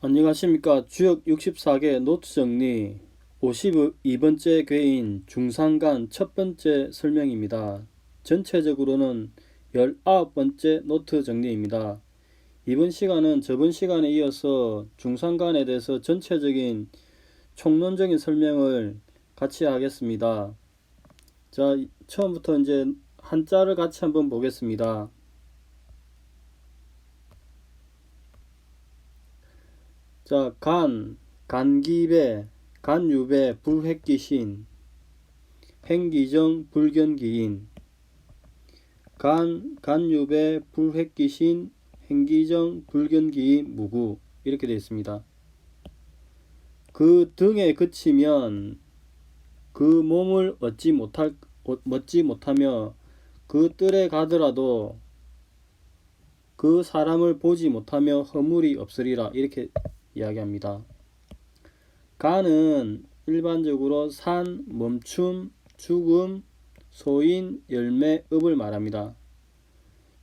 안녕하십니까. 주역 64개 노트 정리 52번째 괴인 중상간 첫 번째 설명입니다. 전체적으로는 19번째 노트 정리입니다. 이번 시간은 저번 시간에 이어서 중상간에 대해서 전체적인 총론적인 설명을 같이 하겠습니다. 자, 처음부터 이제 한자를 같이 한번 보겠습니다. 자, 간, 간기배, 간유배, 불획기신, 행기정, 불견기인, 간, 간유배, 불획기신, 행기정, 불견기인, 무구. 이렇게 되어 있습니다. 그 등에 그치면 그 몸을 얻지 못할 얻지 못하며 그 뜰에 가더라도 그 사람을 보지 못하며 허물이 없으리라. 이렇게 이야기합니다. 간은 일반적으로 산, 멈춤, 죽음, 소인, 열매, 읍을 말합니다.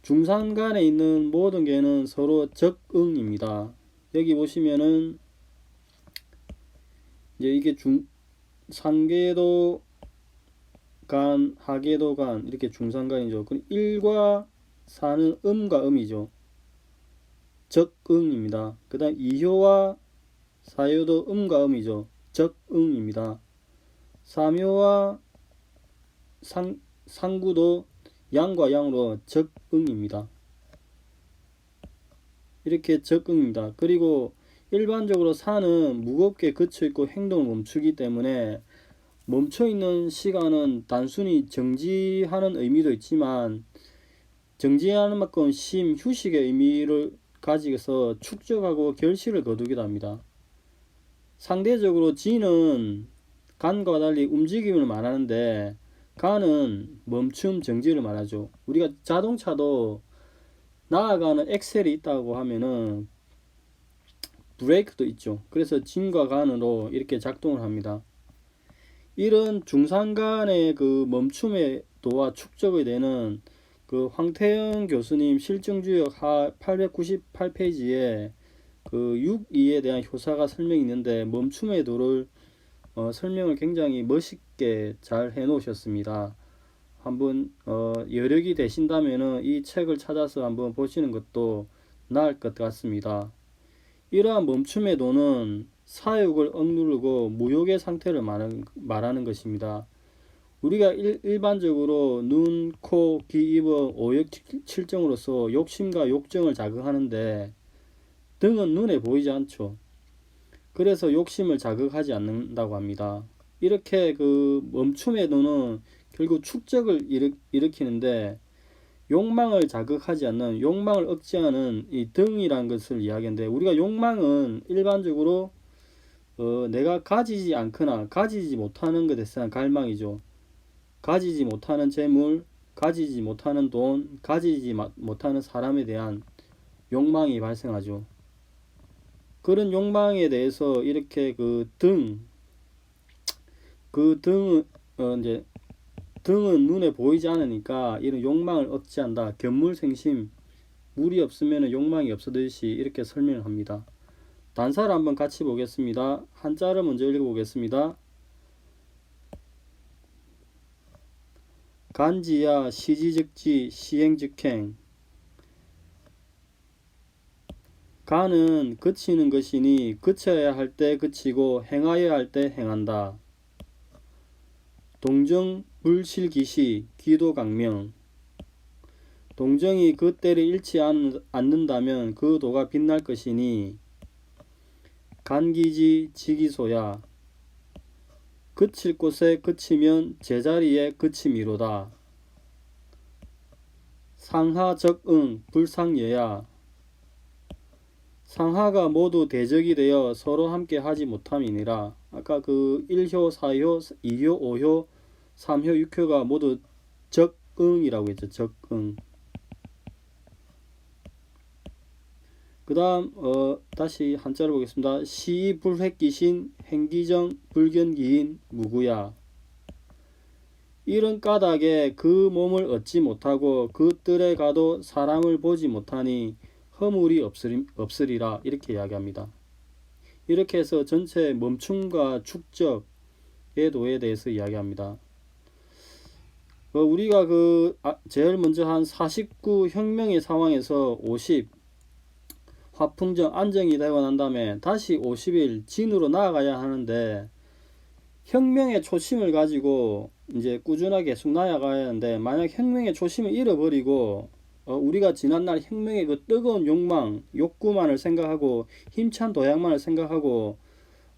중산간에 있는 모든 개는 서로 적응입니다. 여기 보시면은 이제 이게 중 상계도 간, 하계도 간 이렇게 중산간이죠. 그럼 1과 4는 음과 음이죠. 적응입니다. 그 다음 2효와 4효도 음과 음이죠. 적응입니다. 3효와 상, 상구도 양과 양으로 적응입니다. 이렇게 적응입니다. 그리고 일반적으로 산은 무겁게 그쳐있고 행동을 멈추기 때문에 멈춰있는 시간은 단순히 정지하는 의미도 있지만 정지하는 만큼 쉼, 휴식의 의미를 가지고서 축적하고 결실을 거두기도 합니다. 상대적으로 지는 간과 달리 움직임을 말하는데 간은 멈춤, 정지를 말하죠. 우리가 자동차도 나아가는 엑셀이 있다고 하면은 브레이크도 있죠. 그래서 진과 간으로 이렇게 작동을 합니다. 이런 중산간의 그 멈춤의 도와 축적이 되는 그 황태영 교수님 실증주역 898페이지에 그 6.2에 대한 효사가 설명이 있는데 멈춤의 도를 어, 설명을 굉장히 멋있게 잘 해 놓으셨습니다. 한번 어, 여력이 되신다면은 이 책을 찾아서 한번 보시는 것도 나을 것 같습니다. 이러한 멈춤의 도는 사욕을 억누르고 무욕의 상태를 말하는, 말하는 것입니다. 우리가 일, 반적으로 눈, 코, 귀, 입의 오역 칠정으로서 욕심과 욕정을 자극하는데 등은 눈에 보이지 않죠. 그래서 욕심을 자극하지 않는다고 합니다. 이렇게 그 멈춤의 도는 결국 축적을 일으, 일으키는데 욕망을 자극하지 않는 욕망을 억제하는 이 등이라는 것을 이야기하는데 우리가 욕망은 일반적으로 어, 내가 가지지 않거나 가지지 못하는 것에 대한 갈망이죠. 가지지 못하는 재물, 가지지 못하는 돈, 가지지 못하는 사람에 대한 욕망이 발생하죠. 그런 욕망에 대해서 이렇게 그 등, 그 등, 어, 이제 등은 눈에 보이지 않으니까 이런 욕망을 억제한다. 견물생심, 물이 없으면 욕망이 없어듯이 이렇게 설명을 합니다. 단사를 한번 같이 보겠습니다. 한자를 먼저 읽어보겠습니다. 간지야 시지즉지 시행즉행 간은 그치는 것이니 그쳐야 할 때 그치고 행하여야 할 때 행한다. 동정 불실기시 기도강명 동정이 그 때를 잃지 않는다면 그 도가 빛날 것이니 간기지 지기소야 그칠 곳에 그치면 제자리에 그침이로다. 상하적응 불상예야 상하가 모두 대적이 되어 서로 함께 하지 못함이니라. 아까 그 1효, 4효, 2효, 5효, 3효, 6효가 모두 적응이라고 했죠. 적응. 그 다음 어, 다시 한자를 보겠습니다. 시 불획기신 행기정 불견기인 무구야 이런 까닭에 그 몸을 얻지 못하고 그 뜰에 가도 사람을 보지 못하니 허물이 없으리, 없으리라 이렇게 이야기합니다. 이렇게 해서 전체 멈춤과 축적의 도에 대해서 이야기합니다. 어, 우리가 그 아, 제일 먼저 한 49 혁명의 상황에서 50 화풍정 안정이 되고 난 다음에 다시 50일 진으로 나아가야 하는데 혁명의 초심을 가지고 이제 꾸준하게 계속 나아가야 하는데 만약 혁명의 초심을 잃어버리고 어, 우리가 지난날 혁명의 그 뜨거운 욕망, 욕구만을 생각하고 힘찬 도약만을 생각하고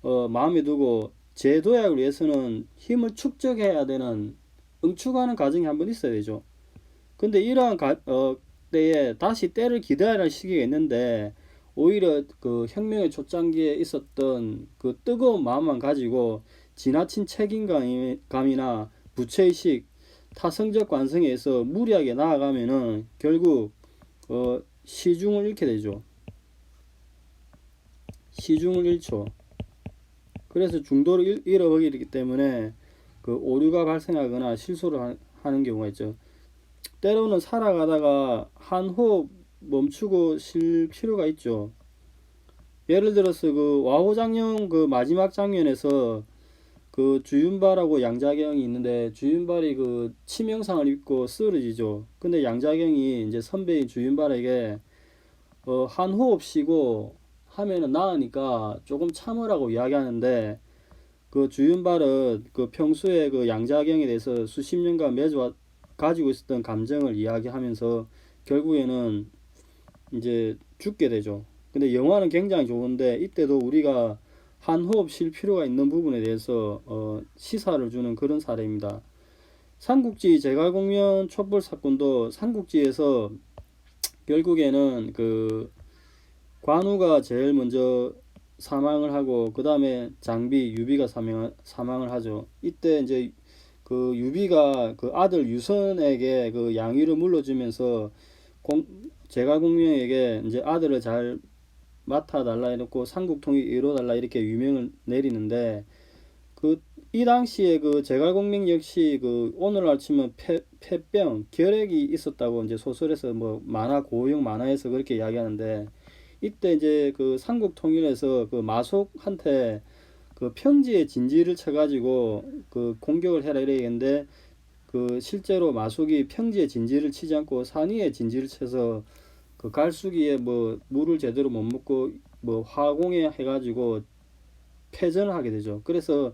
어, 마음에 두고 제도약을 위해서는 힘을 축적해야 되는 응축하는 과정이 한번 있어야 되죠. 근데 이러한 가, 어, 때에 다시 때를 할 시기가 있는데 오히려 그 혁명의 초창기에 있었던 그 뜨거운 마음만 가지고 지나친 책임감이나 부채의식, 타성적 관성에 의해서 무리하게 나아가면은 결국 어, 시중을 잃게 되죠. 시중을 잃죠. 그래서 중도를 잃- 잃어버리기 때문에 그 오류가 발생하거나 실수를 하- 하는 경우가 있죠. 때로는 살아가다가 한 호흡 멈추고 쉴 필요가 있죠. 예를 들어서 그 와호 장령 그 마지막 장면에서 그 주윤발하고 양자경이 있는데 주윤발이 그 치명상을 입고 쓰러지죠. 근데 양자경이 이제 선배인 주윤발에게 어, 한 호흡 쉬고 하면은 나으니까 조금 참으라고 이야기하는데 그 주윤발은 그 평소에 그 양자경에 대해서 수십 년간 맺어 가지고 있었던 감정을 이야기하면서 결국에는 이제 죽게 되죠. 근데 영화는 굉장히 좋은데 이때도 우리가 한 호흡 쉴 필요가 있는 부분에 대해서 어, 시사를 주는 그런 사례입니다. 삼국지 제갈공명 촛불 사건도 삼국지에서 결국에는 그 관우가 제일 먼저 사망을 하고 그 다음에 장비 유비가 사망, 사망을 하죠. 이때 이제 그 유비가 그 아들 유선에게 그 양위를 물려주면서 공, 제갈공명에게 이제 아들을 잘 맡아 달라 해놓고 삼국통일 이뤄 달라 이렇게 유명을 내리는데 그 이 당시에 그 제갈공명 역시 그 오늘날 치면 폐, 폐병 결핵이 있었다고 이제 소설에서 뭐 만화 고용 만화에서 그렇게 이야기하는데 이때 이제 그 삼국통일에서 그 마속한테 그 평지에 진지를 쳐가지고 그 공격을 해라 이랬는데 그 실제로 마속이 평지에 진지를 치지 않고 산 위에 진지를 쳐서 그 갈수기에 뭐 물을 제대로 못 먹고 뭐 화공에 해가지고 패전을 하게 되죠. 그래서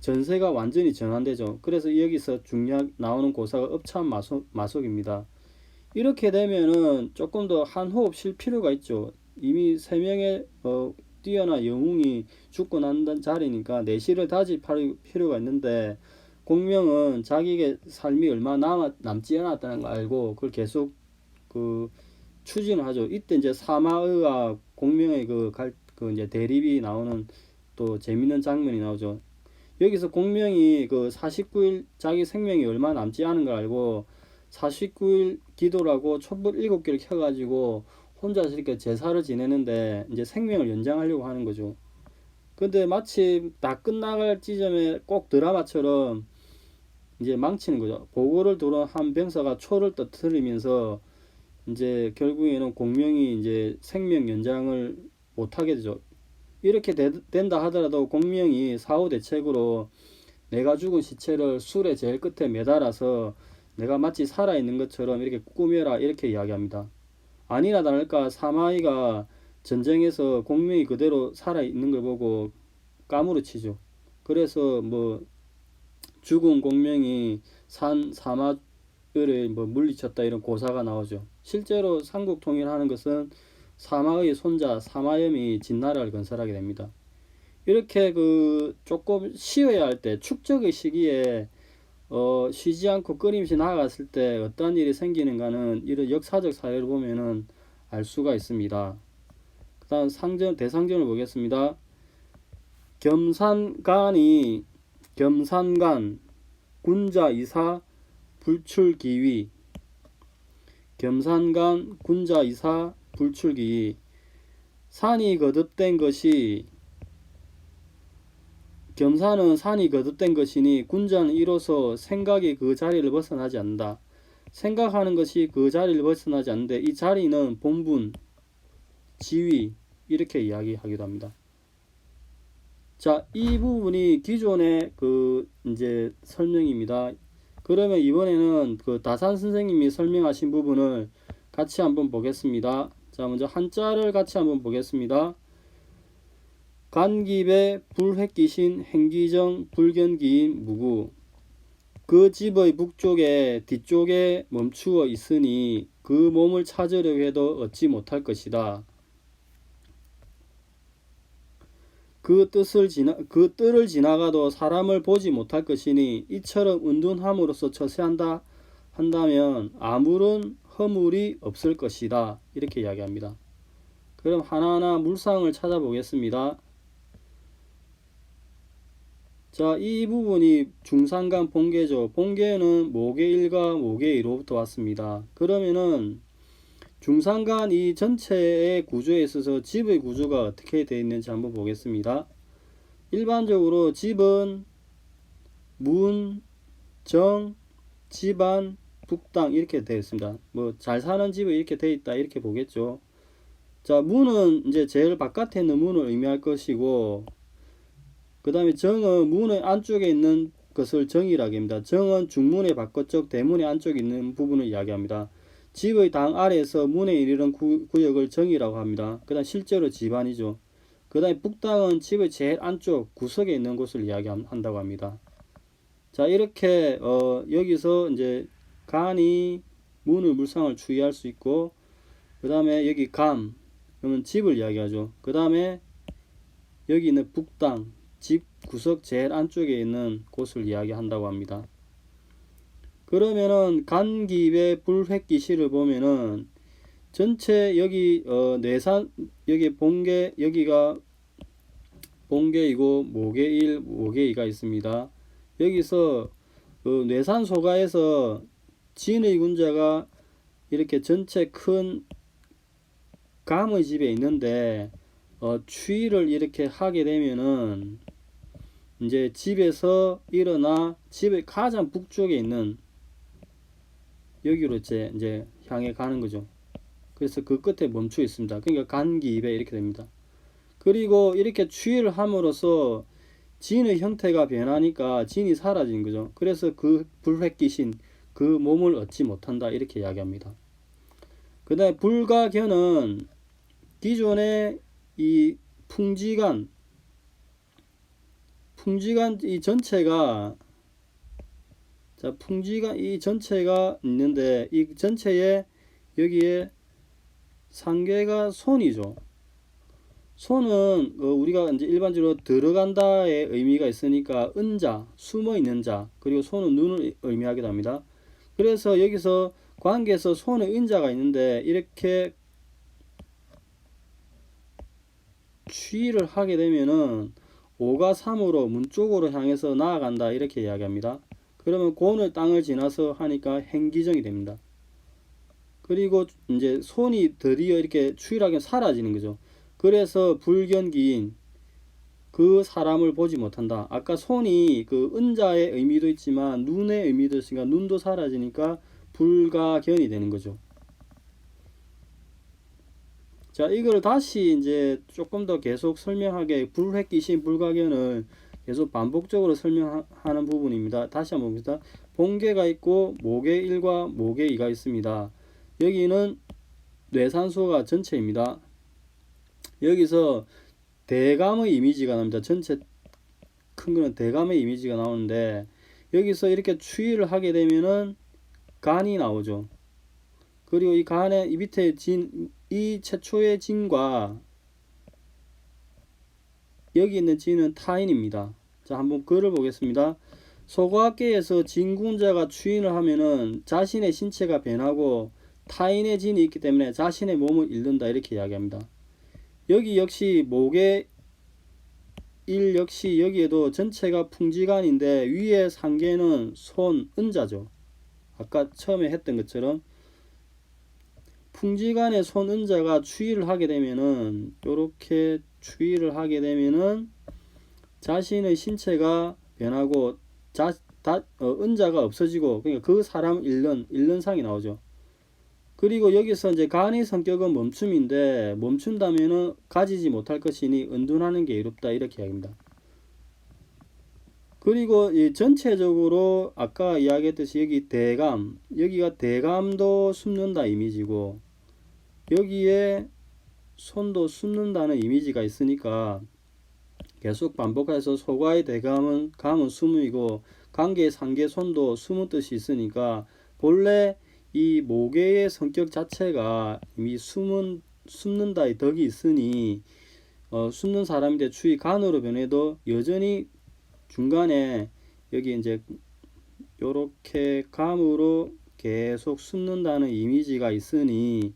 전세가 완전히 전환되죠. 그래서 여기서 중요한 나오는 고사가 업참 마속, 마속입니다. 이렇게 되면은 조금 더 한 호흡 쉴 필요가 있죠. 이미 세 명의 어, 뛰어난 영웅이 죽고 난 자리니까 내실을 다질 필요가 있는데 공명은 자기의 삶이 얼마 남 남지 않았다는 걸 알고 그걸 계속 그 추진을 하죠. 이때 이제 사마의와 공명의 그, 갈, 그 이제 대립이 나오는 또 재밌는 장면이 나오죠. 여기서 공명이 그 49일 자기 생명이 얼마 남지 않은 걸 알고 49일 기도라고 촛불 7개를 켜가지고 혼자서 이렇게 제사를 지내는데 이제 생명을 연장하려고 하는 거죠. 근데 마치 다 끝나갈 지점에 꼭 드라마처럼 이제 망치는 거죠. 보고를 들어온 한 병사가 초를 떠트리면서 이제 결국에는 공명이 이제 생명 연장을 못하게 되죠. 이렇게 되, 된다 하더라도 공명이 사후 대책으로 내가 죽은 시체를 술의 제일 끝에 매달아서 내가 마치 살아있는 것처럼 이렇게 꾸며라 이렇게 이야기합니다. 아니나 다를까 사마이가 전쟁에서 공명이 그대로 살아있는 걸 보고 까무러치죠. 그래서 뭐 죽은 공명이 산 사마 를뭐 물리쳤다 이런 고사가 나오죠. 실제로 삼국 통일하는 것은 사마의 손자 사마염이 진나라를 건설하게 됩니다. 이렇게 그 조금 쉬어야 할 때 축적의 시기에 어 쉬지 않고 끊임없이 나아갔을 때 어떤 일이 생기는가는 이런 역사적 사례를 보면은 알 수가 있습니다. 그다음 상전 대상전을 보겠습니다. 겸산간이 겸산간 군자 이사 불출기위 겸산간 군자 이사 불출기 산이 거듭된 것이 겸사는 산이 거듭된 것이니 군자는 이로써 생각이 그 자리를 벗어나지 않는다. 생각하는 것이 그 자리를 벗어나지 않는데 이 자리는 본분, 지위 이렇게 이야기하기도 합니다. 자, 이 부분이 기존의 그 이제 설명입니다. 그러면 이번에는 그 다산 선생님이 설명하신 부분을 같이 한번 보겠습니다. 자, 먼저 한자를 같이 한번 보겠습니다. 간깁에 불획기신 행기정 불견기인 무구 그 집의 북쪽에 뒤쪽에 멈추어 있으니 그 몸을 찾으려 해도 얻지 못할 것이다. 그 뜻을 지나 그 뜰을 지나가도 사람을 보지 못할 것이니 이처럼 은둔함으로써 처세한다 한다면 아무런 허물이 없을 것이다 이렇게 이야기합니다. 그럼 하나하나 물상을 찾아보겠습니다. 자, 이 부분이 중산간 본계죠. 본계는 모계 1과 모계 2로부터 왔습니다. 그러면은 중산간 이 전체의 구조에 있어서 집의 구조가 어떻게 되어 있는지 한번 보겠습니다. 일반적으로 집은 문, 정, 집안, 북당 이렇게 되어 있습니다. 뭐 잘 사는 집이 이렇게 되어 있다 이렇게 보겠죠. 자, 문은 이제 제일 바깥에 있는 문을 의미할 것이고 그 다음에 정은 문의 안쪽에 있는 것을 정이라고 합니다. 정은 중문의 바깥쪽 대문의 안쪽에 있는 부분을 이야기합니다. 집의 당 아래에서 문에 이르는 구, 구역을 정이라고 합니다. 그 다음 실제로 집안이죠. 그 다음에 북당은 집의 제일 안쪽 구석에 있는 곳을 이야기한다고 합니다. 자 이렇게 어, 여기서 이제 간이 문의 물상을 추이할 수 있고 그 다음에 여기 감 그러면 집을 이야기하죠. 그 다음에 여기 있는 북당 집 구석 제일 안쪽에 있는 곳을 이야기한다고 합니다. 그러면은 간기의 불획기시를 보면은 전체 여기 어 내산 여기 본계 여기가 본계이고 모계 1, 모계 2가 있습니다. 여기서 그 뇌산 소가에서 진의 군자가 이렇게 전체 큰 감의 집에 있는데 어, 추위를 이렇게 하게 되면은 이제 집에서 일어나 집의 가장 북쪽에 있는 여기로 이제 이제 향해 가는 거죠. 그래서 그 끝에 멈춰 있습니다. 그러니까 간기입에 이렇게 됩니다. 그리고 이렇게 추위를 함으로써 진의 형태가 변하니까 진이 사라진 거죠. 그래서 그 불획기신 그 몸을 얻지 못한다 이렇게 이야기합니다. 그 다음에 불가견은 기존의 이 풍지간 풍지간 이 전체가 자 풍지간 이 전체가 있는데 이 전체에 여기에 상계가 손이죠. 손은 어, 우리가 이제 일반적으로 들어간다의 의미가 있으니까 은자, 숨어 있는 자, 그리고 손은 눈을 의미하기도 합니다. 그래서 여기서 관계에서 손에 은자가 있는데 이렇게 추이를 하게 되면은 5가 3으로 문 쪽으로 향해서 나아간다 이렇게 이야기합니다. 그러면 곤을 땅을 지나서 하니까 행기정이 됩니다. 그리고 이제 손이 드디어 이렇게 추일하게 사라지는 거죠. 그래서 불견기인 그 사람을 보지 못한다. 아까 손이 그 은자의 의미도 있지만 눈의 의미도 있으니까 눈도 사라지니까 불가견이 되는 거죠. 자, 이걸 다시 이제 조금 더 계속 설명하게 불획기신 불가견을 계속 반복적으로 설명하는 부분입니다. 다시 한번 봅니다. 본계가 있고 모계 1과 모계 2가 있습니다. 여기는 뇌산소가 전체입니다. 여기서 대감의 이미지가 나옵니다. 전체 큰 거는 대감의 이미지가 나오는데 여기서 이렇게 추이를 하게 되면은 간이 나오죠. 그리고 이 간의 이 밑에 진, 이 최초의 진과 여기 있는 진은 타인입니다. 자, 한번 글을 보겠습니다. 소과학계에서 진군자가 추인을 하면은 자신의 신체가 변하고 타인의 진이 있기 때문에 자신의 몸을 잃는다 이렇게 이야기합니다. 여기 역시 목의 일 역시 여기에도 전체가 풍지간인데 위에 상계는 손 은자죠. 아까 처음에 했던 것처럼 풍지간의 손 은자가 추위를 하게 되면은 이렇게 추위를 하게 되면은 자신의 신체가 변하고 자, 다, 어, 은자가 없어지고 그러니까 그 사람 잃는 잃는 상이 나오죠. 그리고 여기서 이제 간의 성격은 멈춤인데 멈춘다면은 가지지 못할 것이니 은둔하는 게 이롭다 이렇게 이야기합니다. 그리고 이 전체적으로 아까 이야기했듯이 여기 대감, 여기가 대감도 숨는다 이미지고 여기에 손도 숨는다는 이미지가 있으니까 계속 반복해서 소과의 대감은 감은 숨이고 관계 상계 손도 숨은 뜻이 있으니까 본래 이 모계의 성격 자체가 이미 숨은 숨는다의 덕이 있으니 어, 숨는 사람인데 추위 간으로 변해도 여전히 중간에 여기 이제 요렇게 감으로 계속 숨는다는 이미지가 있으니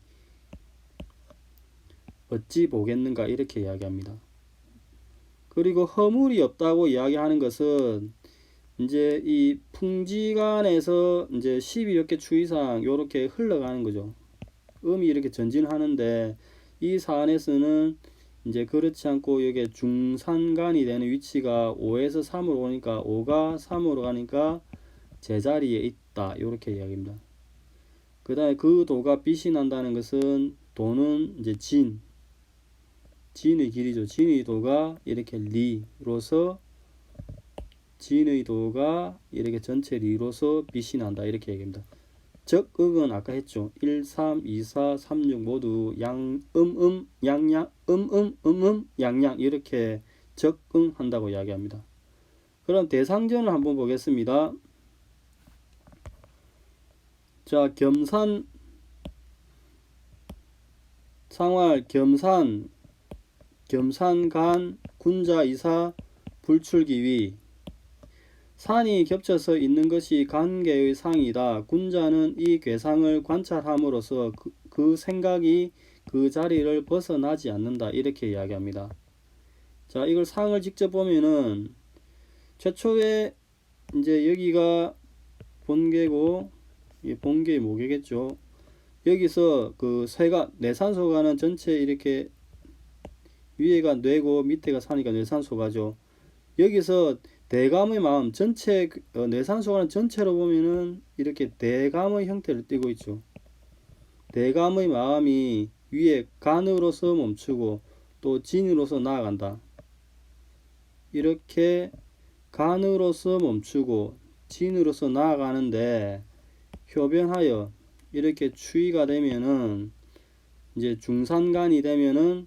어찌 보겠는가 이렇게 이야기합니다. 그리고 허물이 없다고 이야기하는 것은 이제 이 풍지간에서 이제 12엽계 추이상 요렇게 흘러가는 거죠. 음이 이렇게 전진하는데 이 사안에서는 이제 그렇지 않고 여기 중산간이 되는 위치가 5에서 3으로 오니까 5가 3으로 가니까 제자리에 있다. 이렇게 이야기입니다. 그 다음에 그 도가 빛이 난다는 것은 도는 이제 진, 진의 길이죠. 진의 도가 이렇게 리로서 진의 도가 이렇게 전체 리로서 빛이 난다. 이렇게 얘기합니다. 적응은 아까 했죠. 1, 3, 2, 4, 3, 6 모두 양, 음, 음, 양, 양, 음, 음, 음, 음, 양, 양 이렇게 적응한다고 이야기합니다. 그럼 대상전을 한번 보겠습니다. 자, 겸산, 상활, 겸산, 겸산간, 군자, 이사, 불출기위, 산이 겹쳐서 있는 것이 관계의 상이다. 군자는 이 괴상을 관찰함으로써 그, 그 생각이 그 자리를 벗어나지 않는다. 이렇게 이야기합니다. 자, 이걸 상을 직접 보면은 최초에 이제 여기가 본계고 이 본계의 모계겠죠. 여기서 그 쇠가 내산소가는 전체 이렇게 위에가 뇌고 밑에가 산이니까 뇌산소가죠. 여기서 대감의 마음 전체 어, 내산소가는 전체로 보면은 이렇게 대감의 형태를 띠고 있죠. 대감의 마음이 위에 간으로서 멈추고 또 진으로서 나아간다. 이렇게 간으로서 멈추고 진으로서 나아가는데 효변하여 이렇게 추이가 되면은 이제 중산간이 되면은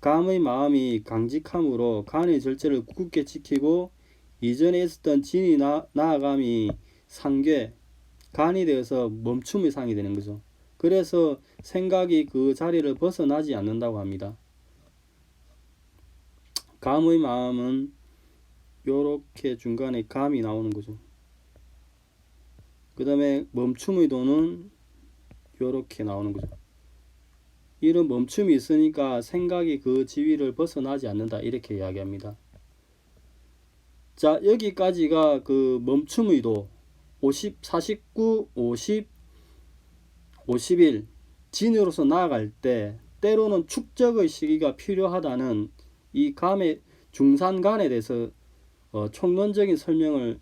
감의 마음이 강직함으로 간의 절제를 굳게 지키고 이전에 있었던 진이 나, 나아감이 상괴, 간이 되어서 멈춤의 상이 되는 거죠. 그래서 생각이 그 자리를 벗어나지 않는다고 합니다. 감의 마음은 요렇게 중간에 감이 나오는 거죠. 그 다음에 멈춤의 도는 요렇게 나오는 거죠. 이런 멈춤이 있으니까 생각이 그 지위를 벗어나지 않는다 이렇게 이야기합니다. 자 여기까지가 그 멈춤의 도 50, 49, 50, 51 진으로서 나아갈 때 때로는 축적의 시기가 필요하다는 이 감의 중산간에 대해서 어, 총론적인 설명을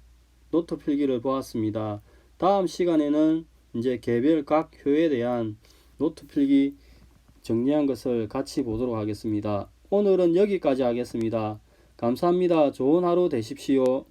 노트 필기를 보았습니다. 다음 시간에는 이제 개별 각 효에 대한 노트 필기 정리한 것을 같이 보도록 하겠습니다. 오늘은 여기까지 하겠습니다. 감사합니다. 좋은 하루 되십시오.